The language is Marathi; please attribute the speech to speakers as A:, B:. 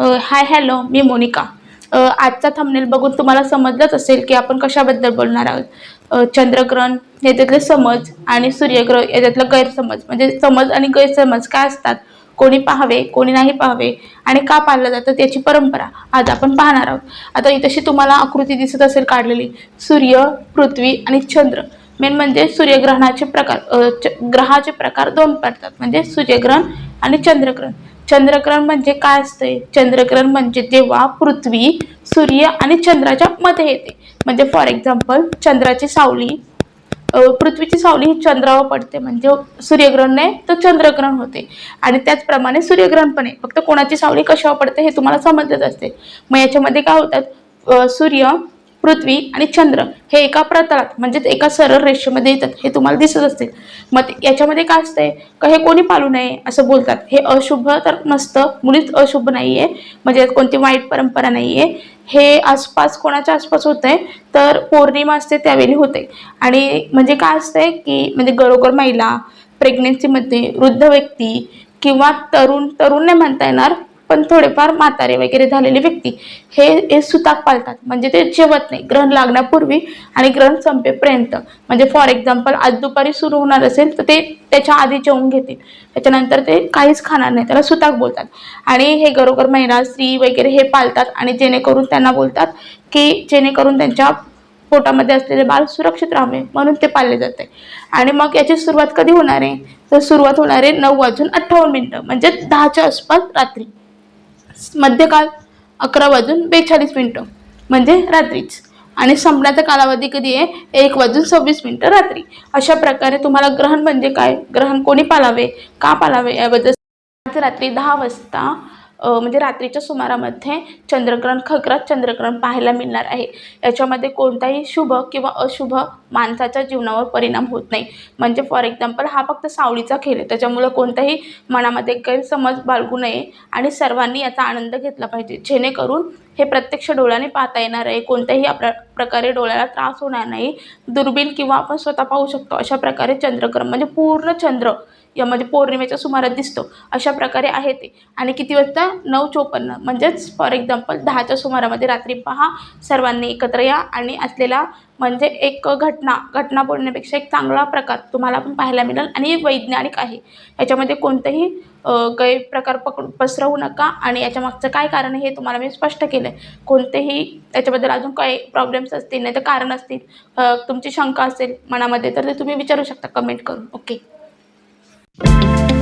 A: हाय हॅलो मी मोनिका. आजचा थंबनेल बघून तुम्हाला समजलंच असेल की आपण कशाबद्दल बोलणार आहोत. चंद्रग्रहण याच्यातले समज आणि सूर्यग्रह याच्यातलं गैरसमज. म्हणजे समज आणि गैरसमज काय असतात? कोणी पाहावे कोणी नाही पाहावे आणि का पाळलं जातं त्याची परंपरा आज आपण पाहणार आहोत. आता तशी तुम्हाला आकृती दिसत असेल काढलेली. सूर्य पृथ्वी आणि चंद्र. मेन म्हणजे सूर्यग्रहणाचे प्रकार च- ग्रहाचे प्रकार दोन पडतात. म्हणजे सूर्यग्रहण आणि चंद्रग्रहण. चंद्रग्रहण म्हणजे काय असते चंद्रग्रहण म्हणजे जेव्हा पृथ्वी सूर्य आणि चंद्राच्या मध्ये येते. म्हणजे फॉर एक्झाम्पल चंद्राची सावली पृथ्वीची सावली ही चंद्रावर पडते. म्हणजे सूर्यग्रहण नाही तर चंद्रग्रहण होते. आणि त्याचप्रमाणे सूर्यग्रहण पण आहे. फक्त कोणाची सावली कशावर पडते हे तुम्हाला समजत असते. मग याच्यामध्ये काय होतात? सूर्य पृथ्वी आणि चंद्र हे एका प्रतलात म्हणजेच एका सरळ रेषेमध्ये येतात हे तुम्हाला दिसत असते मग याच्यामध्ये काय असतंय? का हे कोणी पाळू नये असं बोलतात. हे अशुभ तर नसतं मुलीच अशुभ नाही आहे म्हणजे यात कोणती वाईट परंपरा नाही आहे हे आसपास कोणाच्या आसपास होतंय? तर पौर्णिमा असते त्यावेळी होते. आणि म्हणजे काय असतंय की म्हणजे गरोगर महिला प्रेग्नेन्सीमध्ये वृद्ध व्यक्ती किंवा तरुण तरुण नाही म्हणता येणार पण थोडेफार म्हातारे वगैरे झालेले व्यक्ती हे हे सुताक पाळतात म्हणजे ते जेवत नाही. ग्रहण लागण्यापूर्वी आणि ग्रहण संपेपर्यंत. म्हणजे फॉर एक्झाम्पल आज दुपारी सुरू होणार असेल तर ते त्याच्या आधी जेवून घेतील. त्याच्यानंतर ते काहीच खाणार नाही. त्याला सुताक बोलतात. आणि हे गरोगर महिला स्त्री वगैरे हे पाळतात आणि जेणेकरून त्यांना बोलतात की जेणेकरून त्यांच्या पोटामध्ये असलेले बाळ सुरक्षित राहावे. म्हणून ते पाळले जाते. आणि मग याची सुरुवात कधी होणार आहे? तर सुरुवात होणार आहे नऊ वाजून अठ्ठावन्न मिनिटं. म्हणजे दहाच्या आसपास रात्री. मध्यकाल अकरा वाजून बेचाळीस मिनटं म्हणजे रात्रीच. आणि संपण्याचा कालावधी कधी आहे? एक वाजून सव्वीस मिनटं रात्री. अशा प्रकारे तुम्हाला ग्रहण म्हणजे काय? ग्रहण कोणी पालावे? का पालावे? याबद्दल आज रात्री दहा वाजता म्हणजे रात्रीच्या सुमारामध्ये चंद्रग्रहण खग्रात चंद्रग्रहण पाहायला मिळणार आहे. याच्यामध्ये कोणताही शुभ किंवा अशुभ माणसाच्या जीवनावर परिणाम होत नाही. म्हणजे फॉर एक्झाम्पल हा फक्त सावळीचा खेळ आहे. त्याच्यामुळं कोणताही मनामध्ये गैरसमज बाळगू नये आणि सर्वांनी याचा आनंद घेतला पाहिजे. जेणेकरून हे प्रत्यक्ष डोळ्याने पाहता येणार आहे. कोणत्याही आपल्या प्रकारे डोळ्याला त्रास होणार नाही. दुर्बीण किंवा आपण स्वतः पाहू शकतो. अशा प्रकारे चंद्रग्रहण म्हणजे पूर्ण चंद्र यामध्ये म्हणजे पौर्णिमेच्या सुमारात दिसतो. अशा प्रकारे आहे ते. आणि किती वाजता? नऊ चोपन्न. म्हणजेच फॉर एक्झाम्पल दहाच्या सुमारामध्ये रात्री पहा. सर्वांनी एकत्र या आणि असलेला म्हणजे एक घटना घटना बोलण्यापेक्षा एक चांगला प्रकार तुम्हाला पण पाहायला मिळेल आणि वैज्ञानिक आहे. याच्यामध्ये कोणतेही गैरप्रकार पकडू पसरवू नका आणि याच्या मागचं काय कारण आहे हे तुम्हाला मी स्पष्ट केलं आहे कोणतेही त्याच्याबद्दल अजून काही प्रॉब्लेम्स असतील नाही तर कारण असतील तुमची शंका असेल मनामध्ये तर ते तुम्ही विचारू शकता. कमेंट करून. Okay Thank you.